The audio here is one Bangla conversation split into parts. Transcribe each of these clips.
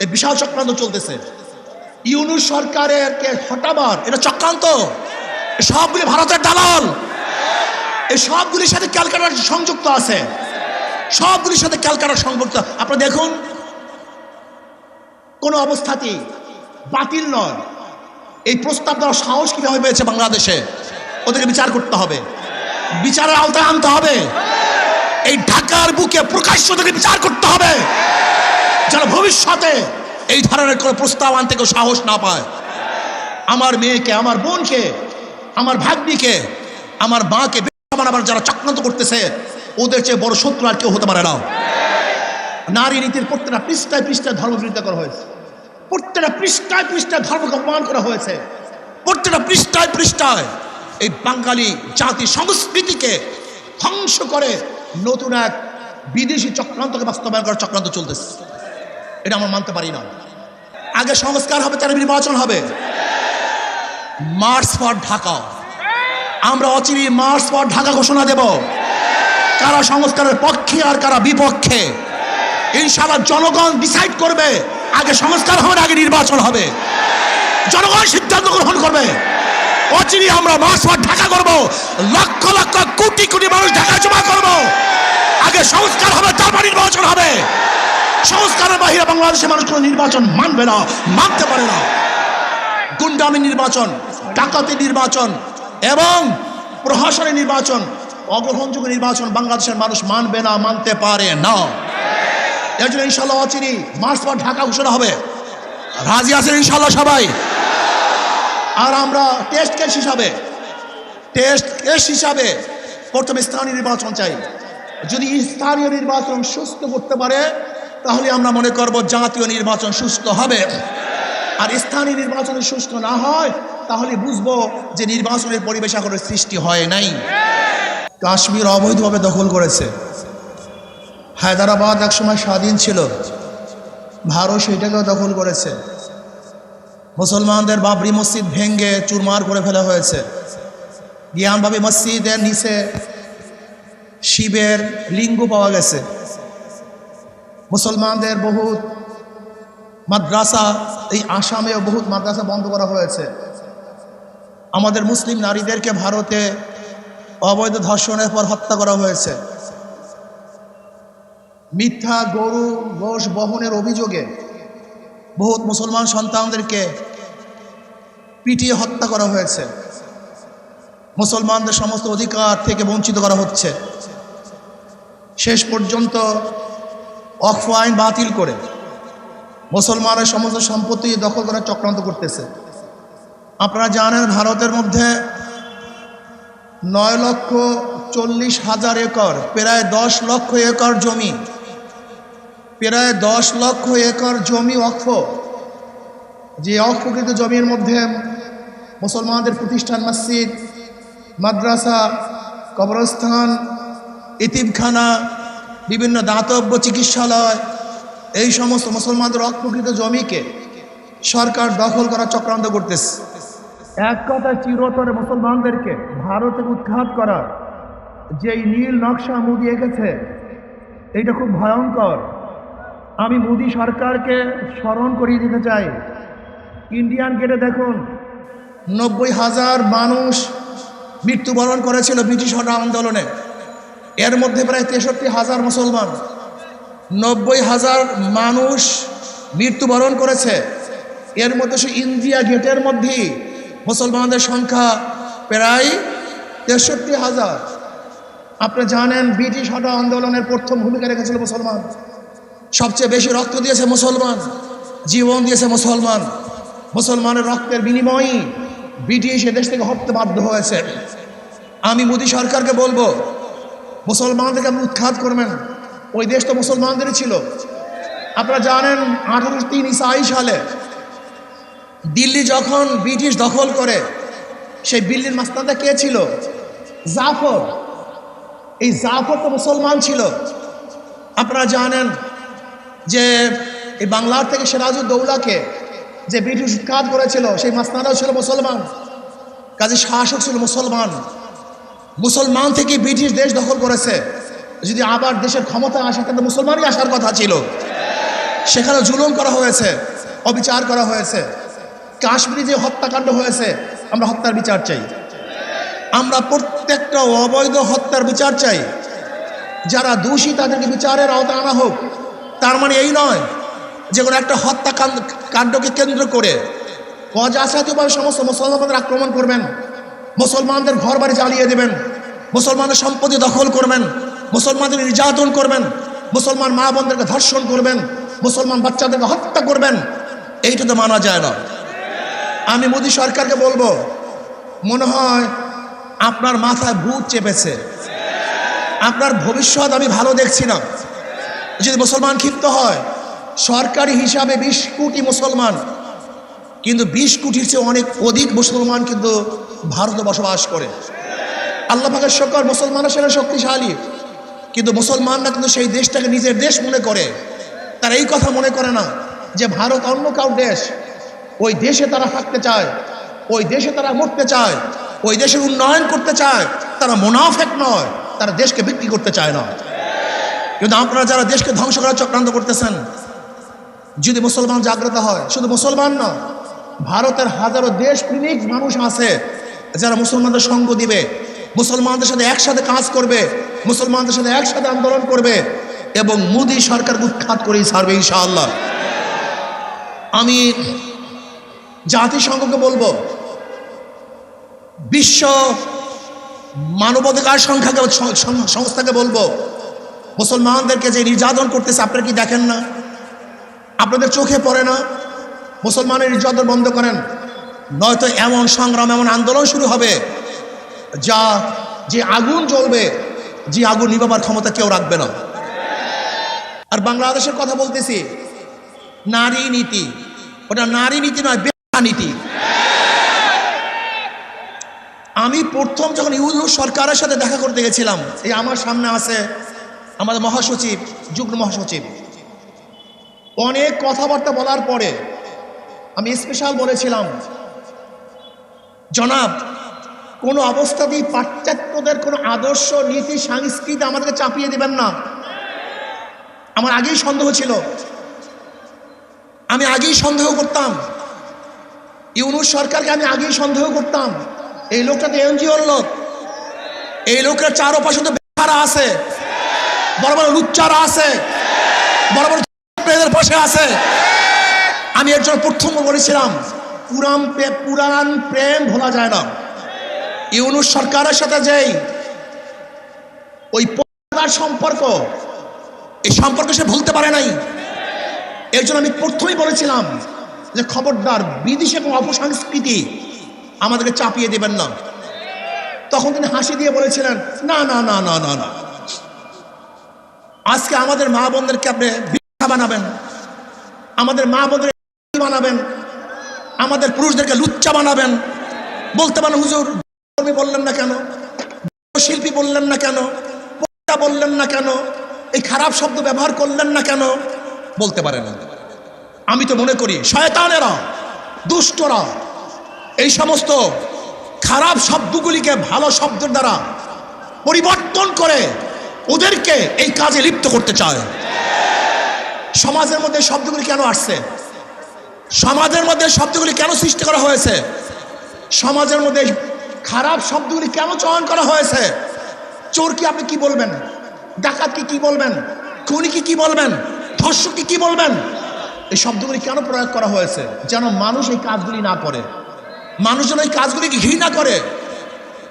এই বিশাল চক্রান্ত চলতেছে। ইউনু সরকারের কে হটাবার, এটা চক্রান্ত। সবগুলি ভারতের দালাল। এই সবগুলির সাথে ক্যালকাটার সংযুক্ত আছে। সবগুলির সাথে ক্যালকাটার সংযুক্ত। আপনারা দেখুন, কোনো অবস্থাতেই বাতিল নয়। এই প্রস্তাব দেওয়ার সাহস কীভাবে পেয়েছে বাংলাদেশে? ওদেরকে বিচার করতে হবে। বিচারের আওতায় আনতে হবে। এই ঢাকার বুকে প্রকাশ্য থেকে বিচার করতে হবে। যেন ভবিষ্যতে এই ধরনের কোনো প্রস্তাব আনতে কেউ সাহস না পায়। আমার মেয়েকে, আমার বোনকে, আমার ভাগ্নিকে, আমার মাকে বানাবার যারা চক্রান্ত করতেছে, ওদের চেয়ে বড় শত্রু আর কেউ হতে পারে না। নারী নীতির প্রত্যেকটা পৃষ্ঠায় পৃষ্ঠায় ধর্মবিরোধিতা করা হয়েছে। প্রত্যেকটা পৃষ্ঠায় পৃষ্ঠায় ধর্মকে অপমান করা হয়েছে। প্রত্যেকটা পৃষ্ঠায় পৃষ্ঠায় এই বাঙালি জাতি সংস্কৃতিকে ধ্বংস করে নতুন এক বিদেশি চক্রান্তকে বাস্তবায়ন করার চক্রান্ত চলতেছে। এটা আমরা মানতে পারি না। আগে সংস্কার হবে তার নির্বাচন হবে। মার্চ ফর ঢাকা আমরা অচিরি মার্চ ফর ঢাকা ঘোষণা দেব। কারা সংস্কারের পক্ষে আর কারা বিপক্ষে। ইনশাআল্লাহ জনগণ ডিসাইড করবে, আগে সংস্কার হবে আগে নির্বাচন হবে। জনগণ সিদ্ধান্ত গ্রহণ করবে। অচিরি আমরা মাস পর ঢাকা করব। লক্ষ লক্ষ কোটি কোটি মানুষ ঢাকা জমা করব। আগে সংস্কার হবে, তারপর নির্বাচন হবে। বাহিরে বাংলাদেশের মানুষ কোনো নির্বাচন মানবে না, মানতে পারে না। গুন্ডামি নির্বাচন, ডাকাতি নির্বাচন এবং প্রহসনের নির্বাচন, অগ্রহণযোগ্য নির্বাচন বাংলাদেশের মানুষ মানবে না, মানতে পারে না। এর জন্য ইনশাল্লাহ অচিরি মার্চ পর ঢাকা ঘোষণা হবে। রাজি আছেন ইনশাল্লাহ সবাই? আর আমরা টেস্ট কেস হিসাবে, টেস্ট কেস হিসাবে প্রথমে স্থানীয় নির্বাচন চাই। যদি স্থানীয় নির্বাচন সুস্থ করতে পারে তাহলে আমরা মনে করব জাতীয় নির্বাচন সুস্থ হবে। আর স্থানীয় নির্বাচন সুস্থ না হয়, তাহলে বুঝব যে নির্বাচনের পরিবেশ এখনও সৃষ্টি হয় নাই। কাশ্মীর অবৈধভাবে দখল করেছে। হায়দ্রাবাদ একসময় স্বাধীন ছিল। ভারত সেটাকেও দখল করেছে। মুসলমানদের বাবরি মসজিদ ভেঙ্গে চুরমার করে ফেলা হয়েছে। জ্ঞানভাবে মসজিদের নিচে শিবের লিঙ্গ পাওয়া গেছে। মুসলমানদের বহুত মাদ্রাসা, এই আসামেও বহুত মাদ্রাসা বন্ধ করা হয়েছে। আমাদের মুসলিম নারীদেরকে ভারতে অবৈধ ধর্ষণের পর হত্যা করা হয়েছে। মিথ্যা গরু গোষ বহনের অভিযোগে বহুত মুসলমান সন্তানদেরকে পিটিয়ে হত্যা করা হয়েছে। মুসলমানদের সমস্ত অধিকার থেকে বঞ্চিত করা হচ্ছে। শেষ পর্যন্ত অক্ফ আইন বাতিল করে মুসলমানের সমস্ত সম্পত্তি দখল করার চক্রান্ত করতেছে। আপনারা জানেন ভারতের মধ্যে নয় লক্ষ চল্লিশ হাজার একর, প্রায় দশ লক্ষ একর জমি, প্রায় দশ লক্ষ একর জমি অক্ষ। যে অক্ষকৃত জমির মধ্যে মুসলমানদের প্রতিষ্ঠান মসজিদ, মাদ্রাসা, কবরস্থান, ইতিমখানা বিভিন্ন দাতব্য চিকিৎসালয় এই সমস্ত মুসলমানদের অক্ষকৃত জমিকে সরকার দখল করার চক্রান্ত করতেছে। এক কথা চিরতরে মুসলমানদেরকে ভারতে উৎখাত করার যেই নীল নকশা মুদি এঁকেছে এইটা খুব ভয়ঙ্কর। আমি মোদি সরকারকে স্মরণ করিয়ে দিতে চাই। ইন্ডিয়ান গেটে দেখুন। নব্বই হাজার মানুষ মৃত্যুবরণ করেছিল ব্রিটিশ হটা আন্দোলনে। এর মধ্যে প্রায় তেষট্টি হাজার মুসলমান, নব্বই হাজার মানুষ মৃত্যুবরণ করেছে। এর মধ্যে সে ইন্ডিয়া গেটের মধ্যেই মুসলমানদের সংখ্যা প্রায় তেষট্টি হাজার। আপনি জানেন, ব্রিটিশ হটা আন্দোলনের প্রথম ভূমিকা রেখেছিল মুসলমান। সবচেয়ে বেশি রক্ত দিয়েছে মুসলমান, জীবন দিয়েছে মুসলমান। মুসলমানের রক্তের বিনিময়ই ব্রিটিশ এদেশ থেকে হটতে বাধ্য হয়েছে। আমি মোদী সরকারকে বলব মুসলমানদেরকে আপনি উৎখাত করবেন ওই দেশ তো মুসলমানদেরই ছিল। আপনারা জানেন আঠারোশো তিন ইসাই সালে দিল্লি যখন ব্রিটিশ দখল করে, সেই দিল্লির মাস্তানটা কে ছিল? জাফর। এই জাফর তো মুসলমান ছিল। আপনারা জানেন যে এই বাংলার থেকে সিরাজউদ্দৌলাকে যে ব্রিটিশ উৎখাত করেছিল, সেই মাস্তানাও ছিল মুসলমান। কাজে শাসক ছিল মুসলমান। মুসলমান থেকে ব্রিটিশ দেশ দখল করেছে। যদি আবার দেশের ক্ষমতা আসে, তাহলে মুসলমানই আসার কথা ছিল। সেখানে জুলুম করা হয়েছে, অবিচার করা হয়েছে। কাশ্মীরে যে হত্যাকাণ্ড হয়েছে, আমরা হত্যার বিচার চাই। আমরা প্রত্যেকটা অবৈধ হত্যার বিচার চাই। যারা দোষী, তাদেরকে বিচারের আওতায় আনা হোক। তার মানে এই নয় যে কোনো একটা হত্যাকাণ্ড, কাণ্ডকে কেন্দ্র করে অজাসাতীয়ভাবে সমস্ত মুসলমানদের আক্রমণ করবেন। মুসলমানদের ঘর বাড়ি জ্বালিয়ে দেবেন। মুসলমানদের সম্পত্তি দখল করবেন, মুসলমানদের নির্যাতন করবেন, মুসলমান মা বোনদেরকে ধর্ষণ করবেন, মুসলমান বাচ্চাদেরকে হত্যা করবেন, এইটা তো মানা যায় না। আমি মোদী সরকারকে বলব, মনে হয় আপনার মাথায় ভূত চেপেছে। আপনার ভবিষ্যৎ আমি ভালো দেখছি না। যদি মুসলমান ক্ষিপ্ত হয়, সরকারি হিসাবে বিশ কোটি মুসলমান, কিন্তু বিশ কোটির চেয়ে অনেক অধিক মুসলমান কিন্তু ভারতে বসবাস করে। আল্লাহ পাকের শকর মুসলমানরা সেটা শক্তিশালী। কিন্তু মুসলমানরা কিন্তু সেই দেশটাকে নিজের দেশ মনে করে। তারা এই কথা মনে করে না যে ভারত অন্য কাউ দেশ। ওই দেশে তারা থাকতে চায়, ওই দেশে তারা মরতে চায়, ওই দেশের উন্নয়ন করতে চায়। তারা মোনাফেক নয়, তারা দেশকে বিক্রি করতে চায় না। কিন্তু আপনারা যারা দেশকে ধ্বংস করার চক্রান্ত করতেছেন, যদি মুসলমান জাগ্রত হয়, শুধু মুসলমান না, ভারতের হাজারো দেশ প্রেমিক মানুষ আছে, যারা মুসলমানদের সঙ্গ দিবে। মুসলমানদের সাথে একসাথে কাজ করবে, মুসলমানদের সাথে একসাথে আন্দোলন করবে, এবং মোদী সরকার উৎখাত করেই ছাড়বে ইনশাআল্লাহ। আমি জাতিসংঘকে বলব, বিশ্ব মানবাধিকার সংখ্যাকে, সংস্থাকে বলব, মুসলমানদেরকে যে নির্যাতন করতেছে, আপনারা কি দেখেন না? আপনাদের চোখে পড়ে না? মুসলমানের নির্যাতন বন্ধ করেন, নয়তো এমন সংগ্রাম, এমন আন্দোলন শুরু হবে যা, যে আগুন জ্বলবে, যে আগুন নিবাবার ক্ষমতা কেউ রাখবে না। আর বাংলাদেশের কথা বলতেছি, নারী নীতি। ওটা নারী নীতি নয় বেহা নীতি। আমি প্রথম যখন ইউনু সরকারের সাথে দেখা করতে গেছিলাম, এই আমার সামনে আছে আমাদের মহাসচিব, যুগ্ম মহাসচিব। অনেক কথাবার্তা বলার পরে আমি স্পেশাল বলেছিলাম, জনাব কোনো অবস্থাতেই পাশ্চাত্যদের কোনো আদর্শ, নীতি, সংস্কৃতি আমাদেরকে চাপিয়ে দিবেন না। আমার আগেই সন্দেহ ছিল। আমি আগেই সন্দেহ করতাম। ইউনুস সরকারকে আমি আগেই সন্দেহ করতাম। এই লোকটা তো এনজিওর লোক। এই লোকের চারপাশে তো বেকারা আছে। বড় বড় লুচ্চারা আছে। বড় বড় পাশে আছে। আমি একজন প্রথম বলেছিলাম পুরান প্রে- পুরান প্রেম ভোলা যায় না। ইউনুস সরকারের সাথে যেই ওই পরিবার সম্পর্ক, এই সম্পর্ক সে ভুলতে পারে নাই। এর জন্য আমি প্রথমেই বলেছিলাম যে খবরদার বিদেশি এবং অপসংস্কৃতি আমাদেরকে চাপিয়ে দেবেন না। তখন তিনি হাসি দিয়ে বলেছিলেন, না না না না না না। আজকে আমাদের মা বোনদেরকে আপনি বানাবেন, আমাদের মা বোনদের বানাবেন, আমাদের পুরুষদেরকে লুচ্চা বানাবেন। বলতে পারেন, হুজুর কর্মী বললেন না কেন? শিল্পী বললেন না কেন? পর্দা বললেন না কেন? এই খারাপ শব্দ ব্যবহার করলেন না কেন? বলতে পারেন আমি তো মনে করি শয়তানেরা, দুষ্টরা, এই সমস্ত খারাপ শব্দগুলিকে ভালো শব্দের দ্বারা পরিবর্তন করে ওদেরকে এই কাজে লিপ্ত করতে চায়। সমাজের মধ্যে শব্দগুলি কেন আসছে? সমাজের মধ্যে শব্দগুলি কেন সৃষ্টি করা হয়েছে? সমাজের মধ্যে খারাপ শব্দগুলি কেন চয়ন করা হয়েছে? চোর কি আপনি কি বলবেন? ডাকাত কি বলবেন? খুনি কি বলবেন? ধর্ষক কি বলবেন? এই শব্দগুলি কেন প্রয়োগ করা হয়েছে? যেন মানুষ এই কাজগুলি না করে। মানুষ যেন এই কাজগুলিকে ঘৃণা করে।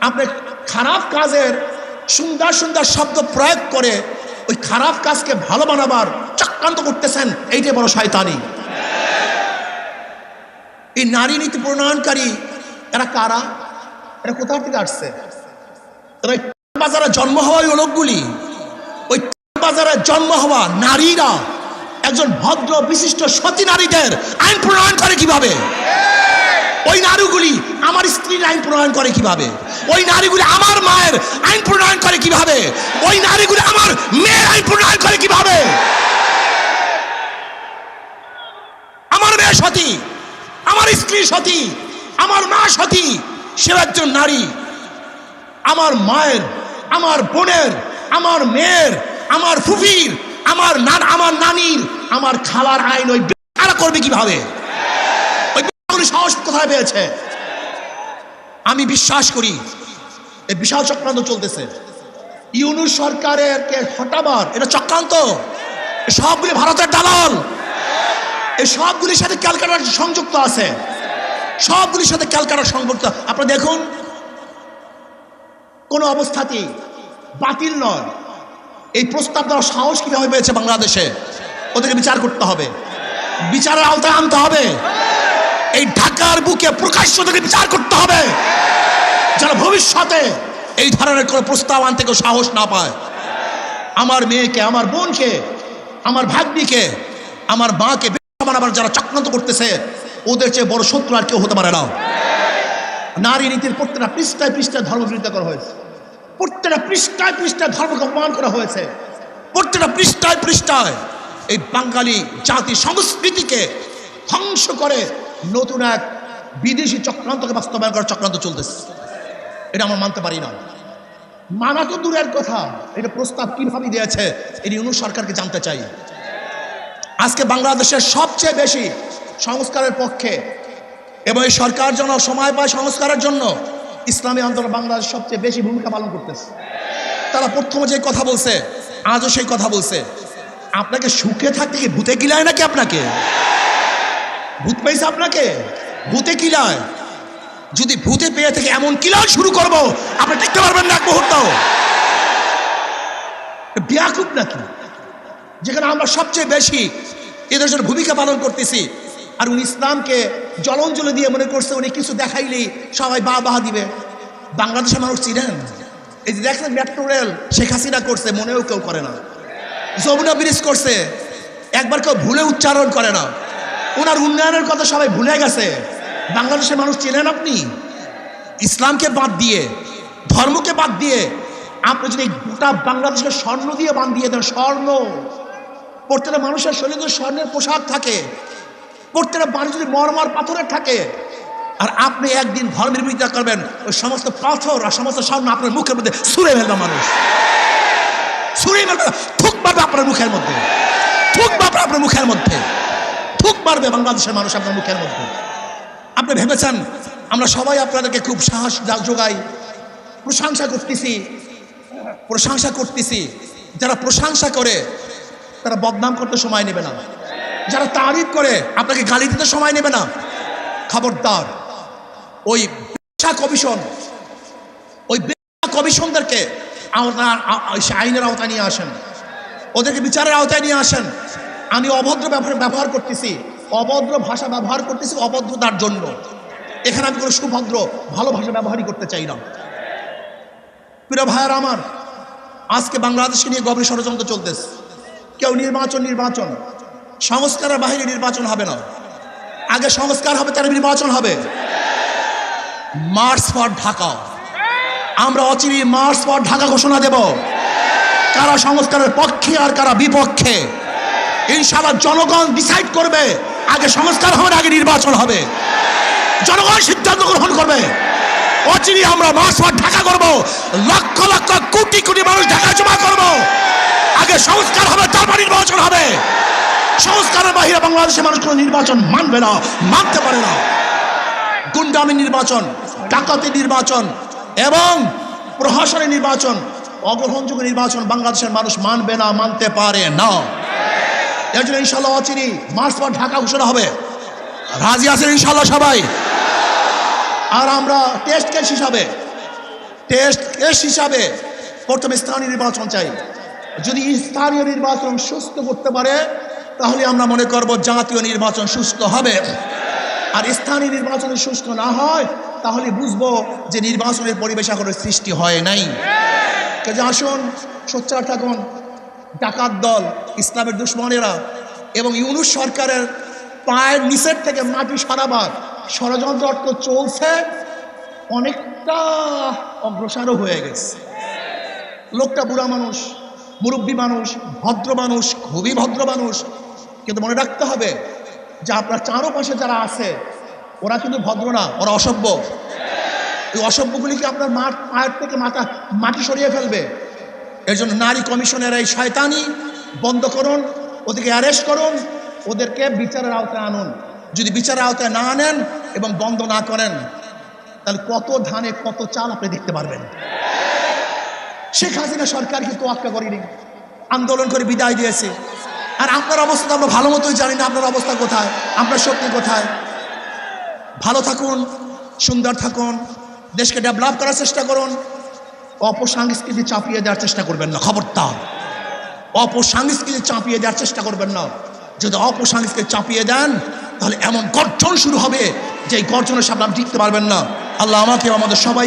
আপনি খারাপ কাজের সুন্দর সুন্দর শব্দ প্রয়োগ করে ওই খারাপ কাজকে ভালো বানাবার চক্রান্ত করতেছেন, এইটাই বড় শয়তানি। এই নারী নীতি প্রণয়নকারী এরা কারা? এরা কোথা থেকে আসছে? বাজারে জন্ম হওয়া ওই লোকগুলি, ওই বাজারে জন্ম হওয়া নারীরা একজন ভদ্র, বিশিষ্ট, সতী নারীদের আইন প্রণয়ন করে কীভাবে? ওই নারীগুলি আমার স্ত্রীর আইন প্রণয়ন করে কীভাবে? ওই নারীগুলি আমার মায়ের আইন প্রণয়ন করে কীভাবে? ওই নারীগুলি আমার মেয়ের আইন প্রণয়ন করে কীভাবে? আমার মেয়ে সতী, আমার স্ত্রী সতী, আমার মা সতী সে একজন নারী। আমার মায়ের, আমার বোনের, আমার মেয়ের, আমার ফুফির, আমার নান আমার নানির, আমার খালার আইন ওই কারা করবে কীভাবে? ওই সাহস কোথায় পেয়েছে? আমি বিশ্বাস করি, এই বিশাল চক্রান্ত চলতেছে। ইউনুস সরকারের কে হটাবার, এটা চক্রান্ত। সবগুলি ভারতের দালাল। এই সবগুলির সাথে ক্যালকাটার সংযুক্ত আছে। সবগুলির সাথে ক্যালকাটার সংযুক্ত আপনারা দেখুন, কোনো অবস্থাতেই বাতিল নয়। এই প্রস্তাব দেওয়ার সাহস কীভাবে পেয়েছে বাংলাদেশে? ওদেরকে বিচার করতে হবে। বিচারের আওতায় আনতে হবে। এই ঢাকার বুকে প্রকাশ্য থেকে বিচার করতে হবে। যেন ভবিষ্যতে এই ধরনের কোনো প্রস্তাব আনতে কেউ সাহস না পায়। আমার মেয়েকে, আমার বোনকে, আমার ভাগ্নিকে, আমার মাকে বানাবার যারা চক্রান্ত করতেছে ওদের চেয়ে বড় শত্রু আর কেউ হতে পারে না। নারী নীতির প্রত্যেকটা পৃষ্ঠায় পৃষ্ঠায় ধর্মবিরোধিতা করা হয়েছে। প্রত্যেকটা পৃষ্ঠায় পৃষ্ঠায় ধর্মকে অপমান করা হয়েছে। প্রত্যেকটা পৃষ্ঠায় পৃষ্ঠায় এই বাঙালি জাতি সংস্কৃতিকে ধ্বংস করে নতুন এক বিদেশি চক্রান্তকে বাস্তবায়ন করার চক্রান্ত চলতেছে। এটা আমরা মানতে পারি না। মানা তো দূরের কথা। এটা প্রস্তাব কীভাবে দিয়েছে এটি ইউনুস সরকারকে জানতে চাই। আজকে বাংলাদেশের সবচেয়ে বেশি সংস্কারের পক্ষে এবং এই সরকার যেন সময় পায় সংস্কারের জন্য, ইসলামী আন্দোলন বাংলাদেশ সবচেয়ে বেশি ভূমিকা পালন করতেছে। তারা প্রথমে যে কথা বলছে, আজও সেই কথা বলছে। আপনাকে সুখে থাকতে কি ভূতে কিলায় নাকি আপনাকে? ভূত পেয়েছে আপনাকে? ভূতে কিলায়? যদি ভূতে পেয়ে থেকে এমন কিলাও শুরু করব, আপনি দেখতে পারবেন না এক মুহূর্ত ব্যাকুপ নাকি? যেখানে আমরা সবচেয়ে বেশি এদের জন্য ভূমিকা পালন করতেছি। আর উনি ইসলামকে জলঞ্জলি দিয়ে মনে করছে উনি কিছু দেখাইলেই সবাই বা বাহা দিবে। বাংলাদেশের মানুষ চিনেন? এই যে দেখছেন মেট্রো রেল শেখ হাসিনা করছে, মনেও কেউ করে না। যমুনা ব্রিজ করছে, একবার কেউ ভুলে উচ্চারণ করে না। ওনার উন্নয়নের কথা সবাই ভুলে গেছে। বাংলাদেশের মানুষ চেনেন আপনি? ইসলামকে বাদ দিয়ে, ধর্মকে বাদ দিয়ে, আপনি যদি গোটা বাংলাদেশকে স্বর্ণ দিয়ে বান দিয়ে দেন, স্বর্ণ। প্রত্যেকটা মানুষের শরীরে স্বর্ণের পোশাক থাকে প্রত্যেকটা মানুষ যদি মরমার পাথরের থাকে, আর আপনি একদিন ধর্মের বিরোধিতা করবেন, ওই সমস্ত পাথর আর সমস্ত স্বর্ণ আপনার মুখের মধ্যে ছুঁড়ে ফেলবে মানুষ। ছুঁড়ে ফেলবে, থুক মারবে আপনার মুখের মধ্যে। থুক মারবে আপনার মুখের মধ্যে। থুক মারবে বাংলাদেশের মানুষ আপনার মুখের মধ্যে। আপনি ভেবেছেন, আমরা সবাই আপনাদেরকে খুব সাহস যোগাই। প্রশংসা করতেছি। প্রশংসা করতেছি। যারা প্রশংসা করে, তারা বদনাম করতে সময় নেবে না। যারা তারিফ করে, আপনাকে গালি দিতে সময় নেবে না। খবরদার, ওই পেশা কমিশন, ওই পেশা কমিশনদেরকে আইনের আওতায় নিয়ে আসেন। ওদেরকে বিচারের আওতায় নিয়ে আসেন। আমি অভদ্র ব্যবহার ব্যবহার করতেছি, অভদ্র ভাষা ব্যবহার করতেছি অভদ্রতার জন্য। এখানে আমি কোনো সুভদ্র, ভালো ভাষা ব্যবহারই করতে চাই না। প্রিয় ভাইয়ার আমার, আজকে বাংলাদেশকে নিয়ে গভীর ষড়যন্ত্র চলতেছে। কেউ নির্বাচন নির্বাচন। সংস্কারের বাহিরে নির্বাচন হবে না। আগে সংস্কার হবে, তার নির্বাচন হবে। March for Dhaka. আমরা অচিরি মার্চ ফর ঢাকা ঘোষণা দেব। কারা সংস্কারের পক্ষে আর কারা বিপক্ষে। ইনশাআল্লাহ জনগণ ডিসাইড করবে, আগে সংস্কার হবে আগে নির্বাচন হবে। জনগণ সিদ্ধান্ত গ্রহণ করবে। অচিরি আমরা মাস পর ঢাকা করব। লক্ষ লক্ষ কোটি কোটি মানুষ ঢাকা জমা করব। আগে সংস্কার হবে, তারপর নির্বাচন হবে। সংস্কারের বাহিরে বাংলাদেশের মানুষ কোনো নির্বাচন মানবে না, মানতে পারে না। গুন্ডামি নির্বাচন, ডাকাতি নির্বাচন এবং প্রহসনের নির্বাচন অগ্রহণযোগ্য নির্বাচন বাংলাদেশের মানুষ মানবে না, মানতে পারে না। এর জন্য ইনশাল্লাহ অচিরি মার্চ পর ঢাকা ঘোষণা হবে। রাজি আছেন ইনশাল্লাহ সবাই? আর আমরা টেস্ট কেস হিসাবে, টেস্ট কেস হিসাবে প্রথমে স্থানীয় নির্বাচন চাই। যদি স্থানীয় নির্বাচন সুস্থ করতে পারে তাহলে আমরা মনে করব জাতীয় নির্বাচন সুস্থ হবে। আর স্থানীয় নির্বাচন সুস্থ না হয়, তাহলে বুঝব যে নির্বাচনের পরিবেশ এখনও সৃষ্টি হয় নাই। কাজে আসুন, সোচ্চার থাকুন, ডাকাত দল, ইসলামের দুশ্মনেরা এবং ইউনুস সরকারের পায়ের নিচের থেকে মাটি সারাবার ষড়যন্ত্র অর্থ চলছে, অনেকটা অগ্রসরও হয়ে গেছে। লোকটা বুড়া মানুষ, মুরব্বী মানুষ, ভদ্র মানুষ, খুবই ভদ্র মানুষ কিন্তু মনে রাখতে হবে যে আপনার চারোপাশে যারা আছে, ওরা কিন্তু ভদ্র না, ওরা অসভ্য। এই অসভ্যগুলিকে আপনার মাঠ, পায়ের থেকে মাথা, মাটি সরিয়ে ফেলবে। এর জন্য নারী কমিশনের এই শয়তানি বন্ধ করুন, ওদেরকে অ্যারেস্ট করুন, ওদেরকে বিচারের আওতায় আনুন। যদি বিচারের আওতায় না আনেন এবং বন্ধ না করেন, তাহলে কত ধানে কত চাল আপনি দেখতে পারবেন। শেখ হাসিনা সরকারকে তোয়াক্কা করেনি। আন্দোলন করে বিদায় দিয়েছে। আর আপনার অবস্থা তো আমরা ভালো মতোই জানি না, আপনার অবস্থা কোথায়, আপনার শক্তি কোথায়। ভালো থাকুন, সুন্দর থাকুন, দেশকে ডেভেলপ করার চেষ্টা করুন। অপসংস্কৃতি চাপিয়ে দেওয়ার চেষ্টা করবেন না, খবরদার। অপসংস্কৃতি চাপিয়ে দেওয়ার চেষ্টা করবেন না। যদি অপসংস্কৃতি চাপিয়ে দেন, তাহলে এমন গর্জন শুরু হবে যে গর্জনের সামনে আপনি টিকতে পারবেন না। আল্লাহ আমাকে আমাদের সবাই